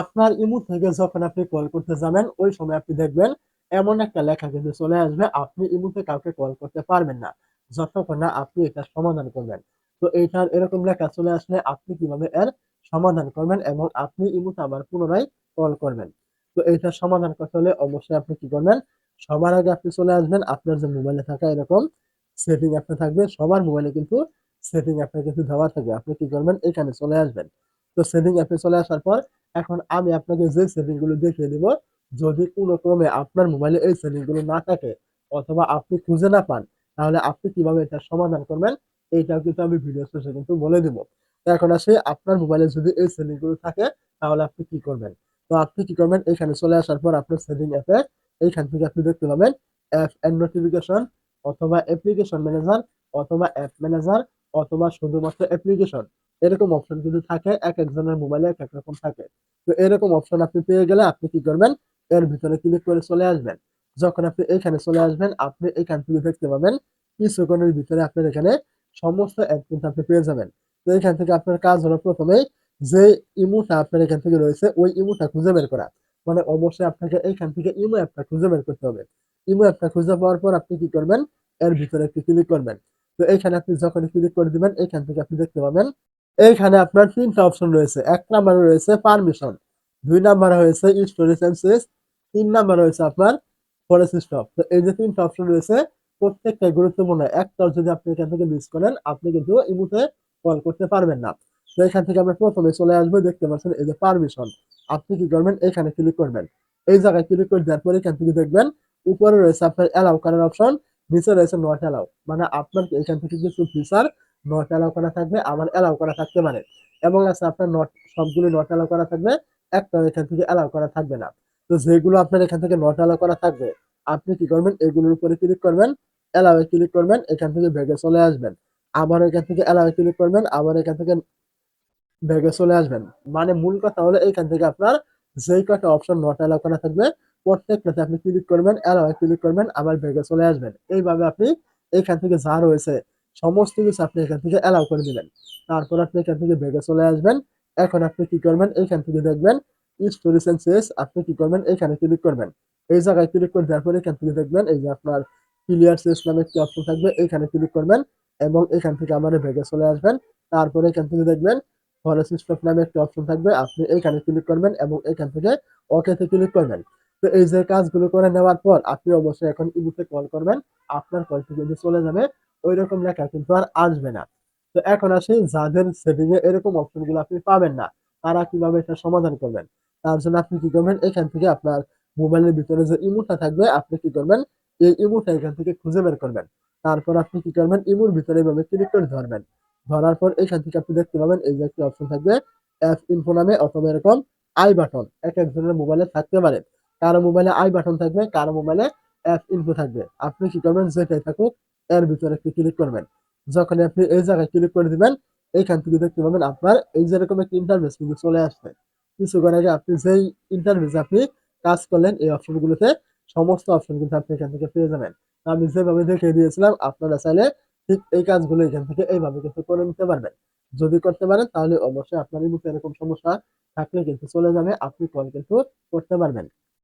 আপনার ইমো থেকে যখন আপনি কল করতে যাবেন, ওই সময় আপনি দেখবেন এমন একটা লেখা কিন্তু চলে আসবে, আপনি ইমোতে কাউকে কল করতে পারবেন না। যতক্ষণ না আপনি এটা সমাধান করবেন। তো এইটার এরকম লেখা চলে আসলে আপনি কীভাবে এর সমাধান করবেন এবং আপনি ইমোতে আবার পুনরায় কল করবেন। তো এইটার সমাধান করতে হলে অবশ্যই আপনি কি করবেন? সবার আগে আপনি চলে আসবেন, আপনার যে মোবাইলে থাকা এরকম সেটিং অ্যাপটা থাকবে। সবার মোবাইলে কিন্তু সেটিং অ্যাপটা কিন্তু দেওয়া থাকবে। আপনি কি করবেন? এখানে চলে আসবেন। তো সেটিং অ্যাপে চলে আসার পর এখন আমি আপনাকে যে সেটিংগুলো দেখিয়ে দিব, যদি কোনো ক্রমে আপনার মোবাইলে এই সেটিংগুলো না থাকে অথবা আপনি খুঁজে না পান, তাহলে আপনি কীভাবে এটার সমাধান করবেন এইটাও কিন্তু আমি ভিডিও শেষে কিন্তু বলে দিব। এখন আসি আপনার মোবাইলে যদি এই সেটিংগুলো থাকে তাহলে আপনি কি করবেন? তো আপনি কি করবেন? এখানে চলে আসার পর আপনার সেটিং অ্যাপে এইখান থেকে আপনি দেখতে পাবেন অ্যাপ এন্ড নোটিফিকেশন অথবা অ্যাপ্লিকেশন ম্যানেজার অথবা অ্যাপ ম্যানেজার অথবা শুধুমাত্র অ্যাপ্লিকেশন। এরকম অপশন কিন্তু থাকে একেকজনের মোবাইলে এক এক রকম থাকে। তো এরকম অপশন আপনি পেয়ে গেলে আপনি কি করবেন? এর ভিতরে ক্লিক করে চলে আসবেন। যখন আপনি এখানে চলে আসবেন, আপনি এখান থেকে দেখতে পাবেন কিছুক্ষণের ভিতরে আপনার এখানে সমস্ত অ্যাপ আপনি পেয়ে যাবেন। তো এখান থেকে আপনার কাজ হলো ১ম এই যে ইমোটা আপনার এখান থেকে রয়েছে, ওই ইমোটা খুঁজে বের করা। মানে অবশ্যই আপনাকে এইখান থেকে ইমো অ্যাপটা খুঁজে বের করতে হবে। ইমো অ্যাপটা খুঁজে পাওয়ার পর আপনি কি করবেন? এর ভিতরে একটি ক্লিক করবেন। তো এখানে আপনি যখন ক্লিক করে দিবেন এইখান থেকে আপনি দেখতে পাবেন এইখানে আপনার ৩ টা অপশন রয়েছে। ১ নাম্বারে রয়েছে পারমিশন, দুই নাম্বারে হয়েছে স্টোরেজ অ্যান্ড সেস, ৩ নাম্বারে রয়েছে আপনার ফরেস্ট স্টপ। তো এই যে ৩ টা অপশন রয়েছে প্রত্যেকটাই গুরুত্বপূর্ণ। একটাও যদি আপনি এখান থেকে মিস করেন আপনি কিন্তু ইমোতে কল করতে পারবেন না। তো এখান থেকে আমরা প্রথমে চলে আসব দেখতে পাচ্ছেন এই যে পারমিশন। আপনি কি করবেন? এখানে ক্লিক করবেন। এই জায়গায় ক্লিক করে দেওয়ার পরে এখান থেকে দেখবেন উপরে রয়েছে আপনার অ্যালাউ করার অপশন, নিচে রয়েছে নট অ্যালাউ। মানে আপনার এখান থেকে কিছু ফিচার নট অ্যালাউ করা থাকবে আবার অ্যালাউ করা থাকতে পারে। এবং আছে আপনার নট সবগুলো নট অ্যালাউ করা থাকবে, একটাও এখান থেকে অ্যালাউ করা থাকবে না। তো যেগুলো আপনার এখান থেকে নট অ্যালাউ করা থাকবে আপনি কি করবেন? এগুলোর উপরে ক্লিক করবেন, অ্যালাউ ক্লিক করবেন, এখান থেকে ব্যাকে চলে আসবেন। আবার এখান থেকে অ্যালাউ ক্লিক করবেন, আবার এখান থেকে ব্যাকে চলে আসবেন। মানে মূল কথা হলো এখান থেকে আপনার যেই কটা অপশন নট অ্যালাউ করা থাকবে প্রত্যেকটাতে আপনি ক্লিক করবেন, অ্যালাউ ক্লিক করবেন, আবার ব্যাকে চলে আসবেন। এইভাবে আপনি এখান থেকে যা রয়েছে সমস্ত কিছু আপনি এখান থেকে অ্যালাউ করে দিবেন। তারপর আপনি এখান থেকে ব্যাকে চলে আসবেন। এখন আপনি কি করবেন? এইখান থেকে দেখবেন স্টোরেজ অ্যান্ড সেস আপনি কি করবেন? এখানে ক্লিক করবেন। এই জায়গায় ক্লিক করে দেওয়ার পরে এখান থেকে দেখবেন এই যে আপনার ক্লিয়ার সেস নামে একটি অপশন থাকবে এইখানে ক্লিক করবেন এবং এখান থেকে আবার ব্যাকে চলে আসবেন। তারপরে এখান থেকে দেখবেন ফরেস্ট স্টপ নামে একটি অপশন থাকবে, আপনি এইখানে ক্লিক করবেন এবং এখান থেকে ওকে তে ক্লিক করবেন। তো এই যে কাজগুলো করে নেওয়ার পর আপনি অবশ্যই এখন ইমোতে কল করবেন। আপনার কলটি কিন্তু চলে যাবে। ঐরকম লেখা কিন্তু আর আসবে না। তো এখন আসি যাদের সেটিং এ এরকম অপশনগুলো আপনি পাবেন না, তারা কীভাবে এটার সমাধান করবেন? তার জন্য আপনি কি করবেন? এখান থেকে আপনার মোবাইলের ভিতরে যে ইমোটা থাকবে আপনি কি করবেন? এই ইমোটা এখান থেকে খুঁজে বের করবেন। তারপর আপনি কি করবেন? ইমোর ভিতরে এভাবে ক্লিক করে ধরবেন। ধরার পর এখান থেকে আপনি দেখতে পাবেন এই যে একটি অপশন থাকবে অ্যাপ ইনফো নামে অথবা এরকম আই বাটন। একেকজনের মোবাইলে থাকতে পারে। কারও মোবাইলে আই বাটন থাকবে, কারও মোবাইলে অ্যাপ ইনফো থাকবে। আপনি কি করবেন? যেটাই থাকুক এর ভিতরে একটি ক্লিক করবেন। যখন আপনি এই জায়গায় ক্লিক করে দিবেন, এইখান থেকে দেখতে পাবেন আপনার এই যে এরকম একটি ইন্টারফেস কিন্তু চলে আসবে। কিছুক্ষণ আগে আপনি যেই ইন্টারফেসে আপনি কাজ করলেন এই অপশন গুলোতে সমস্ত অপশন কিন্তু আপনি এখান থেকে পেয়ে যাবেন। আমি যেভাবে দেখিয়ে দিয়েছিলাম আপনারা চাইলে ঠিক এই কাজগুলো এখান থেকে এইভাবে কিন্তু করে নিতে পারবেন। যদি করতে পারেন তাহলে অবশ্যই আপনার ইমোতে এরকম সমস্যা থাকলে কিন্তু চলে যাবে। আপনি কল কিন্তু করতে পারবেন।